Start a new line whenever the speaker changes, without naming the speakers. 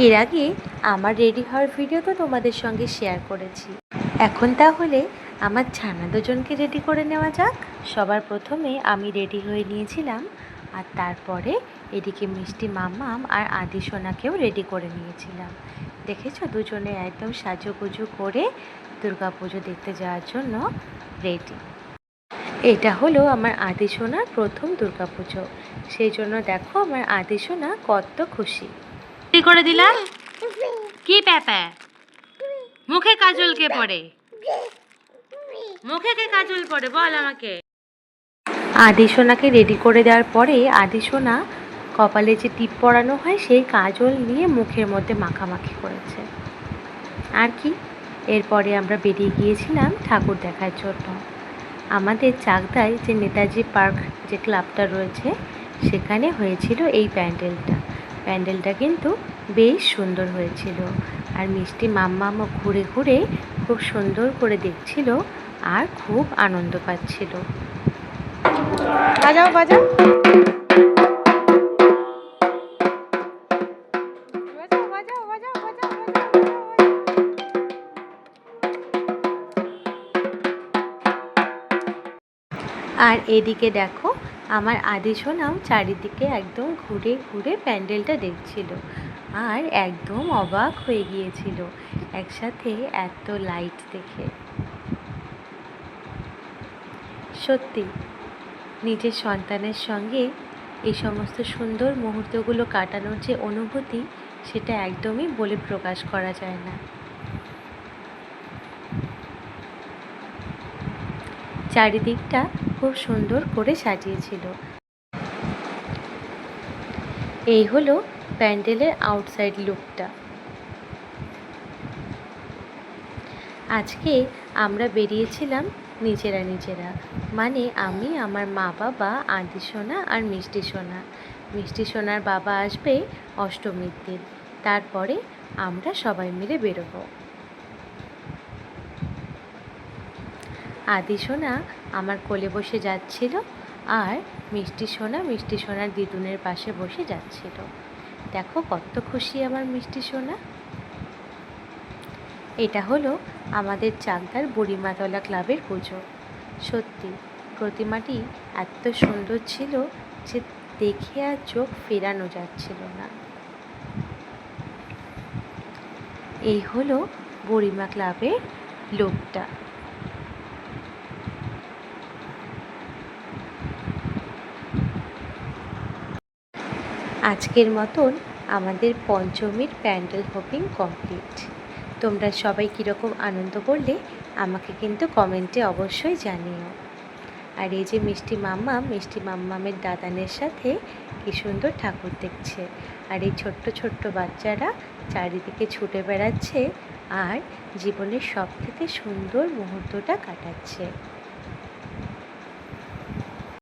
এর আগে আমার রেডি হওয়ার ভিডিও তো তোমাদের সঙ্গে শেয়ার করেছি। এখন তাহলে আমার ছানা দুজনকে রেডি করে নেওয়া যাক। সবার প্রথমে আমি রেডি হয়ে নিয়েছিলাম, আর তারপরে এদিকে মিষ্টি মাম্মাম আর আদি সোনাকেও রেডি করে নিয়েছিলাম। দেখেছ? দুজনে একদম সাজুগুজু করে দুর্গাপুজো দেখতে যাওয়ার জন্য রেডি এটা হলো আমার আদি সোনার প্রথম দুর্গাপুজো। সেই জন্য দেখো আমার আদি সোনা কত খুশি।
কি করে দিলাম? কি প্যাপা মুখে কাজল কে পড়ে? মুখে কে কাজল পড়ে? বল আমাকে।
আদি সোনাকে রেডি করে দেওয়ার পরে আদি সোনা কপালে যে টিপ পরানো হয়, সেই কাজল নিয়ে মুখের মধ্যে মাখামাখি করেছে। আর কি? এরপরে আমরা বেরিয়ে গিয়েছিলাম ঠাকুর দেখার জন্য। আমাদের চাকদায় যে নেতাজি পার্ক যে ক্লাবটা রয়েছে, সেখানে হয়েছিল এই প্যান্ডেলটা। প্যান্ডেলটা কিন্তু বেশ সুন্দর হয়েছিল। আর মিষ্টি মাম্মামও ঘুরে ঘুরে খুব সুন্দর করে দেখছিল আর খুব আনন্দ পাচ্ছিল।
বাজাও বাজাও।
আর এদিকে দেখো আমার আদি সোনাও চারিদিকে একদম ঘুরে ঘুরে প্যান্ডেলটা দেখছিল আর একদম অবাক হয়ে গিয়েছিল একসাথে এত লাইট দেখে। সত্যি, নিজের সন্তানের সঙ্গে এই সমস্ত সুন্দর মুহূর্তগুলো কাটানোর যে অনুভূতি, সেটা একদমই বলে প্রকাশ করা যায় না। চারিদিকটা খুব সুন্দর করে সাজিয়েছিল। এই হলো প্যান্ডেলের আউটসাইড লুকটা। আজকে আমরা বেরিয়েছিলাম নিজেরা নিজেরা মানে আমি, আমার মা বাবা আদি সোনা আর মিষ্টি সোনা। মিষ্টি সোনার বাবা আসবে অষ্টমীর দিন, তারপরে আমরা সবাই মিলে বেরোবো। আদি সোনা আমার কোলে বসে যাচ্ছিল আর মিষ্টি সোনা মিষ্টি সোনার দিদুনের পাশে বসে যাচ্ছিল। দেখো কত খুশি আমার মিষ্টি সোনা। এটা হলো আমাদের চাকদার বুড়িমাতলা ক্লাবের পুজো। সত্যি, প্রতিমাটি এত সুন্দর ছিল যে দেখে আর চোখ ফেরানো যাচ্ছিল না। এই হলো বুড়িমা ক্লাবের লোকটা। আজকের মতন আমাদের পঞ্চমীর প্যান্ডেল হোপিং কমপ্লিট। তোমরা সবাই কীরকম আনন্দ করলে আমাকে কিন্তু কমেন্টে অবশ্যই জানিও। আর এই যে মিষ্টি মাম্মা, মিষ্টি মাম্মামের দাদানের সাথে কি সুন্দর ঠাকুর দেখছে। আর এই ছোট্ট ছোট্ট বাচ্চারা চারিদিকে ছুটে বেড়াচ্ছে আর জীবনের সব থেকে সুন্দর মুহূর্তটা কাটাচ্ছে।